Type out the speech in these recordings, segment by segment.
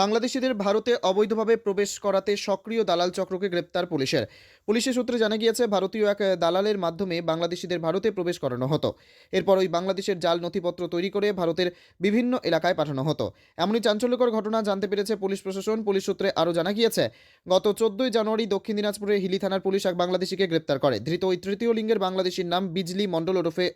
বাংলাদেশিদের ভারতে অবৈধভাবে প্রবেশ করাতে সক্রিয় দালাল চক্রকে গ্রেপ্তার পুলিশের। পুলিশের সূত্রে জানা গিয়েছে, ভারতীয় এক দালালের মাধ্যমে বাংলাদেশিদের ভারতে প্রবেশ করানো হতো। এরপর ওই বাংলাদেশের জাল নথিপত্র তৈরি করে ভারতের বিভিন্ন এলাকায় পাঠানো হতো। এমনই চাঞ্চল্যকর ঘটনা জানতে পেরেছে পুলিশ প্রশাসন। পুলিশ সূত্রে আরও জানা গিয়েছে, গত চোদ্দই জানুয়ারি দক্ষিণ দিনাজপুরের হিলি থানার পুলিশ এক বাংলাদেশিকে গ্রেপ্তার করে। ধৃত ওই তৃতীয় লিঙ্গের বাংলাদেশির নাম বিজলি মণ্ডল ওরফে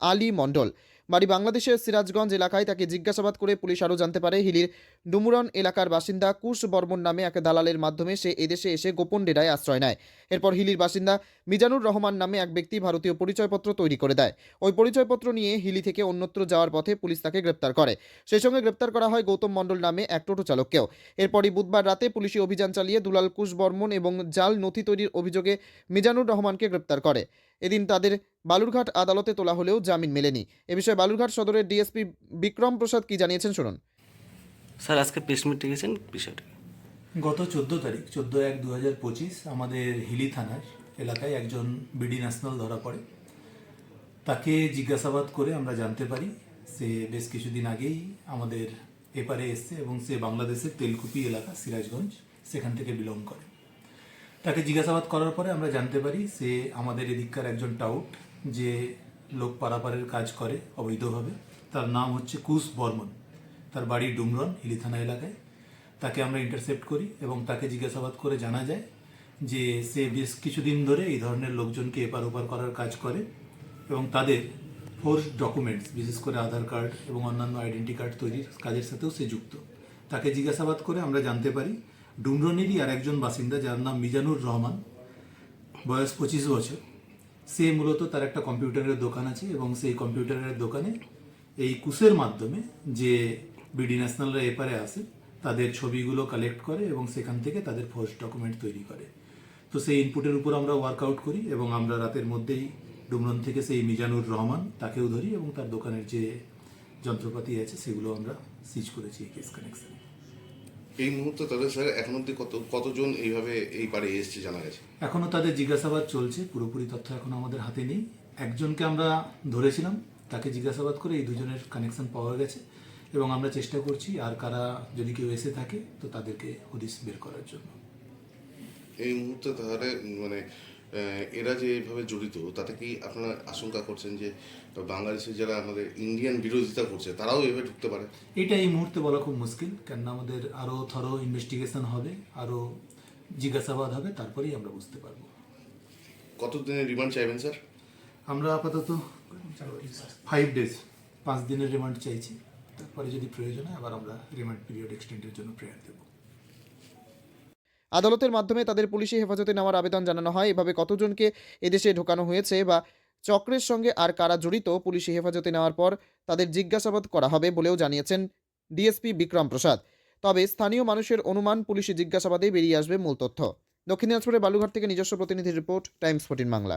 আলী মণ্ডল। বাড়ি বাংলাদেশের সিরাজগঞ্জ এলাকায় তাকে জিজ্ঞাসাবাদ করে পুলিশ আরও জানতে পারে, হিলির ডুমুরন এলাকার বাসিন্দা কুশ বর্মন নামে এক দালালের মাধ্যমে সে এদেশে এসে গোপন ডেরায় আশ্রয় নেয়। এরপর হিলির বাসিন্দা মিজানুর রহমান নামে এক ব্যক্তি ভারতীয় পরিচয়পত্র তৈরি করে দেয়। ওই পরিচয়পত্র নিয়ে হিলি থেকে অন্যত্র যাওয়ার পথে পুলিশ তাকে গ্রেপ্তার করে। সেই সঙ্গে গ্রেপ্তার করা হয় গৌতম মণ্ডল নামে এক টোটো চালককেও। এরপরই বুধবার রাতে পুলিশি অভিযান চালিয়ে দুলাল কুশ বর্মন এবং জাল নথি তৈরির অভিযোগে মিজানুর রহমানকে গ্রেপ্তার করে। এদিন তাদের বালুরঘাট আদালতে তোলা হলেও জামিন মেলেনি। এ বিষয়ে বালুরঘাট সদরের ডিএসপি বিক্রম প্রসাদ কি জানিয়েছেন শুনুন। স্যার আজকে প্রেস মিটে গেছেন বিষয়টা? গত চোদ্দ তারিখ চোদ্দ এক দু হাজার পঁচিশ আমাদের হিলি থানার এলাকায় একজন বিডি ন্যাশনাল ধরা পড়ে। তাকে জিজ্ঞাসাবাদ করে আমরা জানতে পারি সে বেশ কিছুদিন আগেই আমাদের এপারে এসছে এবং সে বাংলাদেশের তেলকুপি এলাকা সিরাজগঞ্জ সেখান থেকে বিলং করে। তাকে জিজ্ঞাসাবাদ করার পরে আমরা জানতে পারি সে আমাদের এদিককার একজন টাউট যে লোক পারাপারের কাজ করে অবৈধভাবে, তার নাম হচ্ছে কুশ বর্মন। তার বাড়ি ডুমরন, হিলি থানা এলাকায়। তাকে আমরা ইন্টারসেপ্ট করি এবং তাকে জিজ্ঞাসাবাদ করে জানা যায় যে সে বেশ কিছুদিন ধরে এই ধরনের লোকজনকে এপার ওপার করার কাজ করে এবং তাদের ফোর্স ডকুমেন্টস বিশেষ করে আধার কার্ড এবং অন্যান্য আইডেন্টি কার্ড তৈরির কাজের সাথেও সে যুক্ত। তাকে জিজ্ঞাসাবাদ করে আমরা জানতে পারি ডুমরনেরই আর একজন বাসিন্দা যার নাম মিজানুর রহমান। বয়স পঁচিশ বছর। সে মূলত তার একটা কম্পিউটারের দোকান আছে এবং সেই কম্পিউটারের দোকানে এই কুসের মাধ্যমে যে বিডি ন্যাশনালরা এপারে আসে, তাদের ছবিগুলো কালেক্ট করে এবং সেখান থেকে তাদের ফোর্স ডকুমেন্ট তৈরি করে। তো সেই ইনপুটের উপর আমরা ওয়ার্কআউট করি এবং আমরা রাতের মধ্যেই ডুমরন থেকে সেই মিজানুর রহমান তাকেও ধরি এবং তার দোকানের যে যন্ত্রপাতি আছে সেগুলো আমরা সিজ করেছি এই কেস কানেকশনে। এই মুহূর্তে তাদের স্যার এখন অব্দি কত কতজন এইভাবে এই পারে এসছে জানা গেছে? এখনও তাদের জিজ্ঞাসাবাদ চলছে পুরোপুরি তথ্য এখনও আমাদের হাতে নেই। একজনকে আমরা ধরেছিলাম তাকে জিজ্ঞাসাবাদ করে এই দুজনের কানেকশন পাওয়া গেছে এবং আমরা চেষ্টা করছি আর কারা যদি কেউ এসে থাকে তো তাদেরকে হদিস বের করার জন্য। এই মুহূর্তে তাহলে মানে এরা যে এইভাবে জড়িত তাতে কি আপনারা আশঙ্কা করছেন যে বাংলাদেশে যারা আমাদের ইন্ডিয়ান বিরোধিতা করছে তারাও এভাবে ঢুকতে পারে? এটা এই মুহূর্তে বলা খুব মুশকিল কেননা আমাদের আরও থরো ইনভেস্টিগেশন হবে আরও জিজ্ঞাসাবাদ হবে তারপরেই আমরা বুঝতে পারব। কত দিনের রিমান্ড চাইবেন স্যার? আমরা আপাতত ফাইভ ডেজ পাঁচ দিনের রিমান্ড চাইছি। তারপরে যদি প্রয়োজন হয় আবার আমরা রিমান্ড পিরিয়ড এক্সটেন্ডের জন্য প্রেয়ার দেবো। আদালতের মাধ্যমে তাদের পুলিশি হেফাজতে নেওয়ার আবেদন জানানো হয়। এভাবে কতজনকে এদেশে ঢোকানো হয়েছে বা চক্রের সঙ্গে আর কারা জড়িত পুলিশি হেফাজতে নেওয়ার পর তাদের জিজ্ঞাসাবাদ করা হবে বলেও জানিয়েছেন ডিএসপি বিক্রম প্রসাদ। তবে স্থানীয় মানুষের অনুমান পুলিশি জিজ্ঞাসাবাদে বেরিয়ে আসবে মূল তথ্য। দক্ষিণ দিনাজপুরের বালুঘাট থেকে নিজস্ব প্রতিনিধি রিপোর্ট, টাইমস ফোর্টিন বাংলা।